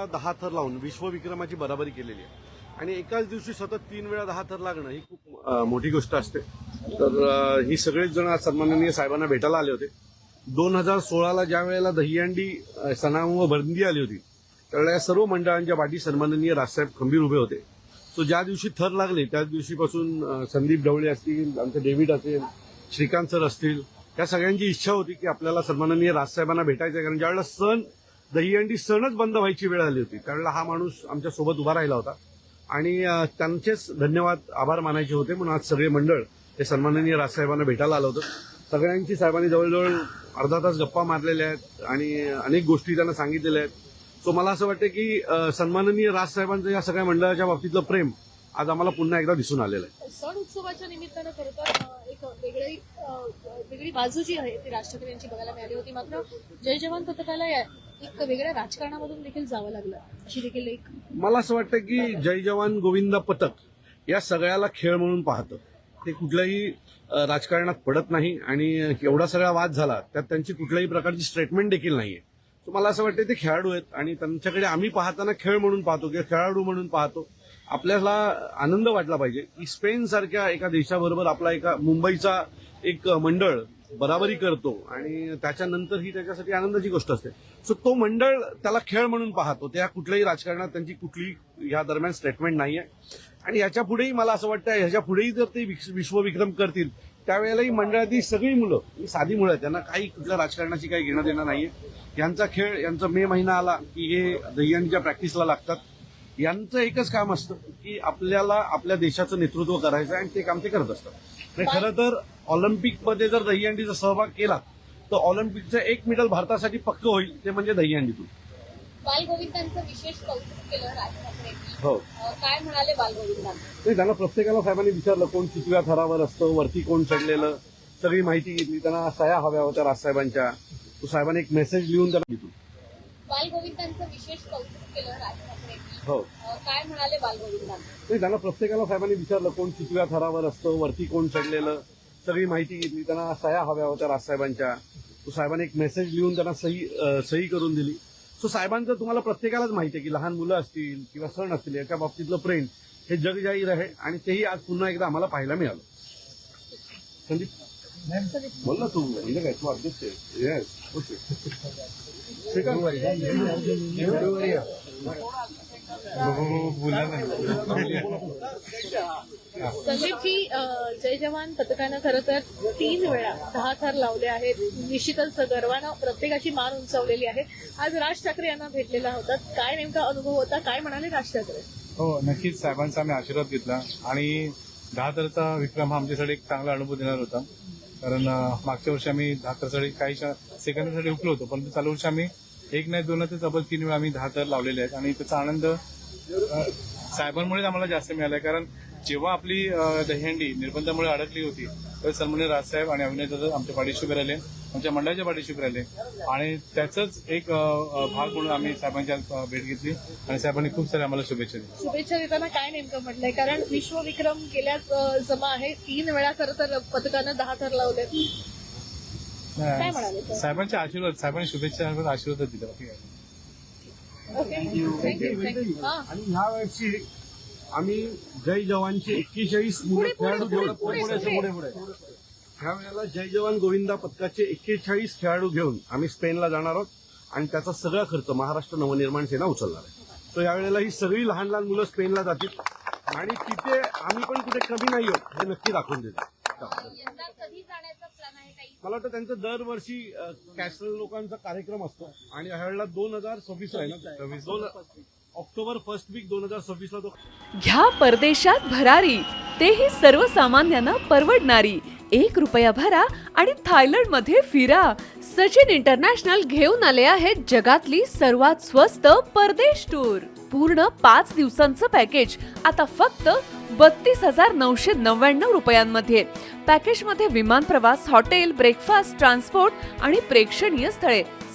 वेळा दहा थर लावून विश्वविक्रमाची बराबरी केलेली आहे. आणि एकाच दिवशी सतत तीन वेळा दहा थर लागणं ही खूप मोठी गोष्ट असते. तर ही सगळेच जण आज सन्माननीय साहेबांना भेटायला आले होते. दोन हजार सोळाला ज्या वेळेला दहीहंडी सणामुळे बंदी आली होती त्यावेळेला या सर्व मंडळांच्या पाठी सन्माननीय राजसाहेब खंबीर उभे होते. सो ज्या दिवशी थर लागले त्याच दिवशीपासून संदीप ढवळे असतील आमचे डेव्हिड असेल श्रीकांत सर असतील या सगळ्यांची इच्छा होती की आपल्याला सन्माननीय राजसाहेबांना भेटायचं आहे कारण ज्यावेळेला सण दहीहंडी सणच बंद व्हायची वेळ आली होती. त्यावेळेला हा माणूस आमच्यासोबत उभा राहिला होता. आणि त्यांचेच धन्यवाद आभार मानायचे होते. म्हणून आज सगळे मंडळ हे सन्माननीय राजसाहेबांना भेटायला आलं होतं. सगळ्यांची साहेबांनी जवळजवळ अर्धा तास गप्पा मारलेल्या आहेत आणि अनेक गोष्टी त्यांना सांगितलेल्या आहेत. सो मला असं वाटतं की सन्माननीय राजसाहेबांचं या सगळ्या मंडळाच्या बाबतीतलं प्रेम आज आम्हाला पुन्हा एकदा दिसून आलेलं आहे. सण उत्सवाच्या निमित्तानं खरं तर एक वेगळी वेगळी बाजू जी आहे ती राज ठाकरे यांची बघायला मिळाली होती. मात्र जय जवान पथकाला एक वेगळ्या राजकारणामधून देखील जावं लागलं. अशी देखील एक मला असं वाटतं की जय जवान गोविंदा पथक या सगळ्याला खेळ म्हणून पाहतं. ते कुठल्याही राजकारणात पडत नाही आणि एवढा सगळा वाद झाला त्यात त्यांची कुठल्याही प्रकारची स्टेटमेंट देखील नाहीये. सो मला असं वाटतं ते खेळाडू आहेत आणि त्यांच्याकडे आम्ही पाहताना खेळ म्हणून पाहतो किंवा खेळाडू म्हणून पाहतो. आपल्याला आनंद वाटला पाहिजे. की स्पेन सारख्या एका देशाबरोबर आपला एका मुंबईचा एक मंडळ बराबरी करतो. आणि त्याच्यानंतर ही त्याच्यासाठी आनंदाची गोष्ट असते. सो तो मंडळ त्याला खेळ म्हणून पाहतो. त्या कुठल्याही राजकारणात त्यांची कुठली या दरम्यान स्टेटमेंट नाहीये. आणि याच्या पुढेही मला असं वाटतं ह्याच्या पुढेही जर ते विश्वविक्रम करतील त्यावेळेलाही मंडळातील सगळी मुलं ही साधी मुलं आहेत त्यांना काही कुठल्या राजकारणाची काही घेणं देणं नाहीये. यांचा खेळ यांचा मे महिना आला की हे दह्यांच्या प्रॅक्टिसला लागतात. यांचं एकच काम असतं की आपल्याला आपल्या देशाचं नेतृत्व करायचं आहे आणि ते काम ते करत असतात. खरं तर ऑलिम्पिकमध्ये जर दहीहंडीचा सहभाग केला तर ऑलिम्पिकचं एक मेडल भारतासाठी पक्क होईल ते म्हणजे दहीहंडीतून. बालगोविंदांचं विशेष कौतुक केलं राज ठाकरेंनी. हो. काय म्हणाले बालगोविंदांना? नाही त्यांना प्रत्येकाला साहेबांनी विचारलं कोण कितव्या थरावर असतं वरती कोण चढलेलं? सगळी माहिती घेतली त्यांना सह्या हव्या होत्या राजसाहेबांच्या तो साहेबांनी एक मेसेज लिहून त्यांना दिली. बालगोविंदांचं विशेष कौतुक केलं राज ठाकरेंनी. हो. काय म्हणाले बालगोविंदांना? नाही त्यांना प्रत्येकाला साहेबांनी विचारलं कोण कितव्या थरावर असतं वरती कोण चढलेलं? सगळी माहिती घेतली त्यांना सह्या हव्या होत्या राजसाहेबांच्या. तो साहेबांनी एक मेसेज लिहून त्यांना सही सही करून दिली. सो साहेबांचं तुम्हाला प्रत्येकालाच माहिती आहे की लहान मुलं असतील किंवा सण असतील याच्या बाबतीतलं प्रेम हे जग जाहीर आहे आणि तेही आज पुन्हा एकदा आम्हाला पाहायला मिळालं. संदीप? बोल ना तू म्हणजे काय तू अध्यक्ष येस ओके संदीपजी जय जवान पथकानं खरं तर तीन वेळा दहा थर लावले आहेत. निश्चितच गर्वानं प्रत्येकाची मान उंचावलेली आहे. आज राज ठाकरे यांना भेटलेला होता. काय नेमका अनुभव होता? काय म्हणाले राज ठाकरे? हो नक्कीच साहेबांचा आम्ही आशीर्वाद घेतला. आणि दहा तरचा विक्रम हा आमच्यासाठी एक चांगला अनुभव देणार होता. कारण मागच्या वर्षी आम्ही दहा तरसाठी काही सेकंदासाठी हुकलो होतो. परंतु चालू वर्षी आम्ही एक नाही दोन ते तब्बल तीन वेळा आम्ही दहा तर लावलेले आहेत. आणि त्याचा आनंद साहेबांमुळेच आम्हाला जास्त मिळाला कारण जेव्हा आपली दहीहंडी निर्बंधामुळे अडकली होती तर सन्मान्य राजसाहेब आणि अभिनय दादा आमच्या पाठीशी उभे राहिले आमच्या मंडळाच्या पाठीशी उभे राहिले. आणि त्याचाच एक भाग म्हणून आम्ही साहेबांची आज, अं, भेट घेतली. आणि साहेबांनी खूप सारे आम्हाला शुभेच्छा दिल्या. शुभेच्छा देताना काय नेमकं म्हटलंय? कारण विश्वविक्रम अ, जमा आहे. तीन वेळा खरं तर पथकानं दहा थर लावले काय म्हणाले सर? साहेबांचे आशीर्वाद साहेबांनी शुभेच्छा आशीर्वाद दिले थँक्यू थँक्यू आणि ह्या वर्षी आम्ही जय जवानचे एक्केचाळीस मुलं खेळाडू घेऊन पुढे. ह्या वेळेला जय जवान गोविंदा पथकाचे एक्केचाळीस खेळाडू घेऊन आम्ही स्पेनला जाणार आहोत आणि त्याचा सगळा खर्च महाराष्ट्र नवनिर्माण सेना उचलणार आहे. तर यावेळेला ही सगळी लहान लहान मुलं स्पेनला जातील. आणि तिथे आम्ही पण कुठे कमी नाही आहोत हे नक्की दाखवून देतो. मला वाटतं त्यांचं दरवर्षी अ, कॅस्ट्रल लोकांचा कार्यक्रम असतो. आणि ह्या वेळेला दोन हजार सव्वीस आहे ना? दोन ऑक्टोबर फर्स्ट वीक दोन हजार सव्वीसला तो घ्या परदेशात भरारी. तेही सर्वसामान्यांना परवडणारी. एक रुपया भरा आणि थायलंडमध्ये फिरा. सचिन इंटरनॅशनल घेऊन आले आहेत जगातली सर्वात स्वस्त परदेश टूर पूर्ण पाच दिवसांचं पॅकेज आता फक्त बत्तीस हजार नऊशे नव्याण्णव रुपयांमध्ये. पॅकेजमध्ये विमान प्रवास हॉटेल ब्रेकफास्ट ट्रान्सपोर्ट आणि प्रेक्षणीय स्थळे.